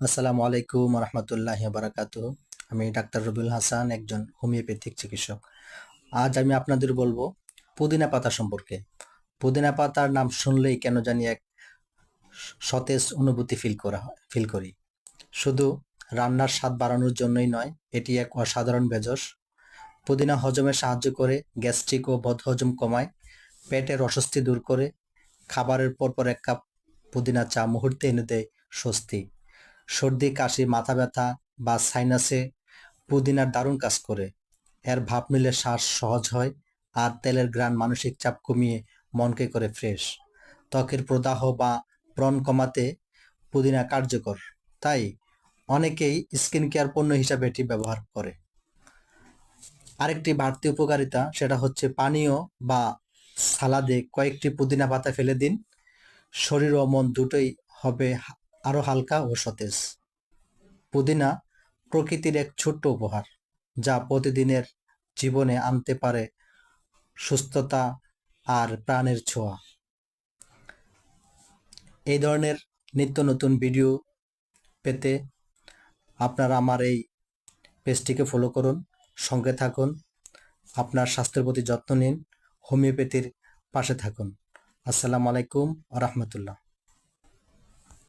আসসালামু আলাইকুম রহমতুল্লাহ বারাকাত আমি ডাক্তার রবিউল হাসান, একজন হোমিওপ্যাথিক চিকিৎসক। আজ আমি আপনাদের বলব পুদিনা পাতা সম্পর্কে। পুদিনা পাতার নাম শুনলেই কেন জানি এক সতেজ অনুভূতি ফিল করা হয় ফিল করি। শুধু রান্নার স্বাদ বাড়ানোর জন্যই নয়, এটি এক অসাধারণ ভেষজ। পুদিনা হজমে সাহায্য করে গ্যাস্ট্রিক ও বদহজম কমায়, পেটের অস্বস্তি দূর করে, খাবারের পর পর এক কাপ পুদিনা চা মুহূর্তে এনে দেয় স্বস্তি। সর্দি, কাশি, মাথা ব্যথা বা সাইনাসে পুদিনার দারুণ কাজ করে। এর ভাব নিলে শ্বাস সহজ হয় আর তেলের গ্রান মানসিক চাপ কমিয়ে মনকে করে ফ্রেশ ত্বকের প্রদাহ বা ব্রণ কমাতে পুদিনা কার্যকর। তাই অনেকেই স্কিন কেয়ার পণ্য হিসাবে এটি ব্যবহার করে। আরেকটি বাড়তি উপকারিতা সেটা হচ্ছে পানীয় বা সালাদে কয়েকটি পুদিনা পাতা ফেলে দিন। শরীর ও মন দুটোই হবে আরও হালকা ও সতেজ। পুদিনা প্রকৃতির এক ছোট্ট উপহার, যা প্রতিদিনের জীবনে আনতে পারে সুস্থতা আর প্রাণের ছোঁয়া। এই ধরনের নিত্য নতুন ভিডিও পেতে আপনারা আমার এই পেজটিকে ফলো করুন, সঙ্গে থাকুন, আপনার স্বাস্থ্যের প্রতি যত্ন নিন, হোমিওপ্যাথির পাশে থাকুন। আসসালামু আলাইকুম রহমতুল্লাহ।